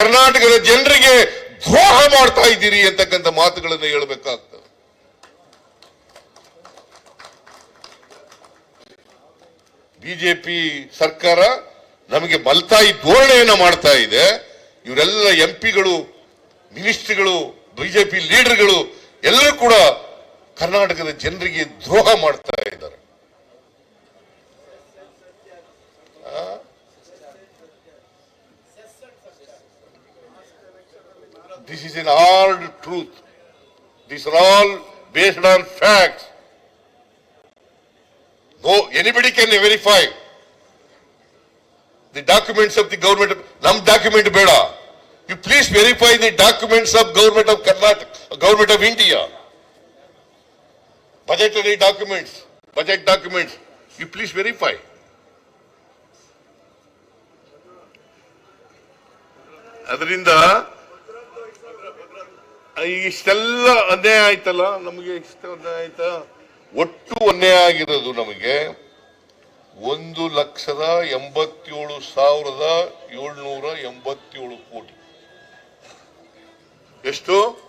ಕರ್ನಾಟಕದ ಜನರಿಗೆ ದ್ರೋಹ ಮಾಡ್ತಾ ಇದ್ದೀರಿ ಅಂತಕ್ಕಂಥ ಮಾತುಗಳನ್ನು ಹೇಳಬೇಕಾಗ್ತದೆ. ಬಿಜೆಪಿ ಸರ್ಕಾರ ನಮಗೆ ಮಲ್ತಾಯಿ ಧೋರಣೆಯನ್ನ ಮಾಡ್ತಾ ಇದೆ. ಇವರೆಲ್ಲ ಎಂ ಪಿಗಳು ಮಿನಿಸ್ಟ್ರಿಗಳು, ಬಿಜೆಪಿ ಲೀಡರ್ಗಳು ಎಲ್ಲರೂ ಕೂಡ ಕರ್ನಾಟಕದ ಜನರಿಗೆ ದ್ರೋಹ ಮಾಡ್ತಾ ಇದ್ದಾರೆ. This is an hard truth. These are all based on facts. No, anybody can verify the documents of the government. of- Nam document beda. You please verify the documents of government of Karnataka, government of India. Budgetary documents, budget documents. You please verify. ಅದರಿಂದ ಇಷ್ಟೆಲ್ಲ ಅನ್ಯಾಯ ಆಯ್ತಲ್ಲ? ನಮಗೆ ಇಷ್ಟ ಅನ್ಯಾಯ ಆಯ್ತಾ? ಒಟ್ಟು ಅನ್ಯಾಯ ಆಗಿರೋದು ನಮಗೆ ಒಂದು ಲಕ್ಷದ ಎಂಬತ್ತೇಳು ಸಾವಿರದ ಏಳ್ನೂರ ಎಂಬತ್ತೇಳು ಕೋಟಿ. ಎಷ್ಟು?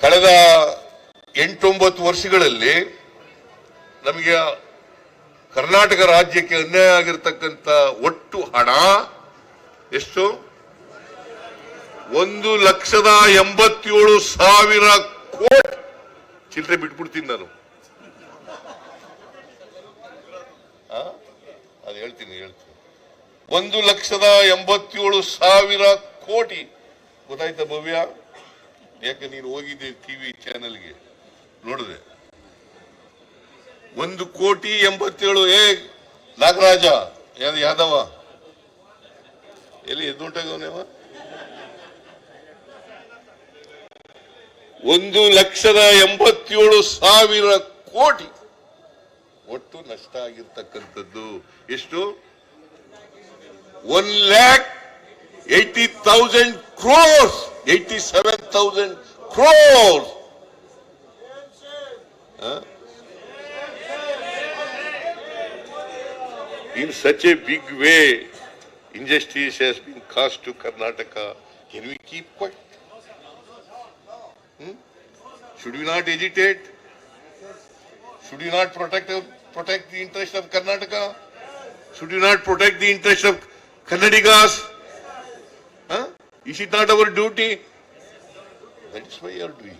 ಕಳೆದ ಎಂಟೊಂಬತ್ತು ವರ್ಷಗಳಲ್ಲಿ ನಮಗೆ ಕರ್ನಾಟಕ ರಾಜ್ಯಕ್ಕೆ ಅನ್ಯಾಯ ಆಗಿರತಕ್ಕಂಥ ಒಟ್ಟು ಹಣ ಎಷ್ಟು? ಒಂದು ಲಕ್ಷದ ಎಂಬತ್ತೇಳು ಸಾವಿರ ಕೋಟಿ. ಚಿಲ್ಲರೆ ಬಿಟ್ಬಿಡ್ತೀನಿ ನಾನು? ಅದು ಹೇಳ್ತೀನಿ ಹೇಳ್ತೀನಿ. ಒಂದು ಲಕ್ಷದ ಎಂಬತ್ತೇಳು ಸಾವಿರ ಕೋಟಿ. ಗೊತ್ತಾಯ್ತಾ ಭವ್ಯ? ಯಾಕೆ ನೀನು ಹೋಗಿದ್ದೆ ಟಿವಿ ಚಾನೆಲ್ಗೆ? ನೋಡಿದೆ. ಒಂದು ಕೋಟಿ ಎಂಬತ್ತೇಳು, ಏ, ನಾಗರಾಜ, ಯಾವ್ದು ಯಾದವ? ಎಲ್ಲಿ ಎದ್ದುಂಟಾಗವನೇವ ಒಂದು ಲಕ್ಷದ ಎಂಬತ್ತೇಳು ಸಾವಿರ ಕೋಟಿ. ಒಟ್ಟು ನಷ್ಟ ಆಗಿರ್ತಕ್ಕಂಥದ್ದು ಎಷ್ಟು? One lakh eighty thousand crores. Eighty seven thousand crores. In such a big way industries has been caused to Karnataka. Can we keep quiet? Hmm? Should we not agitate? Should we not protect protect the interest of Karnataka? Should we not protect the interest of Kannadigas? Huh? Is it not our duty? That is why you are doing.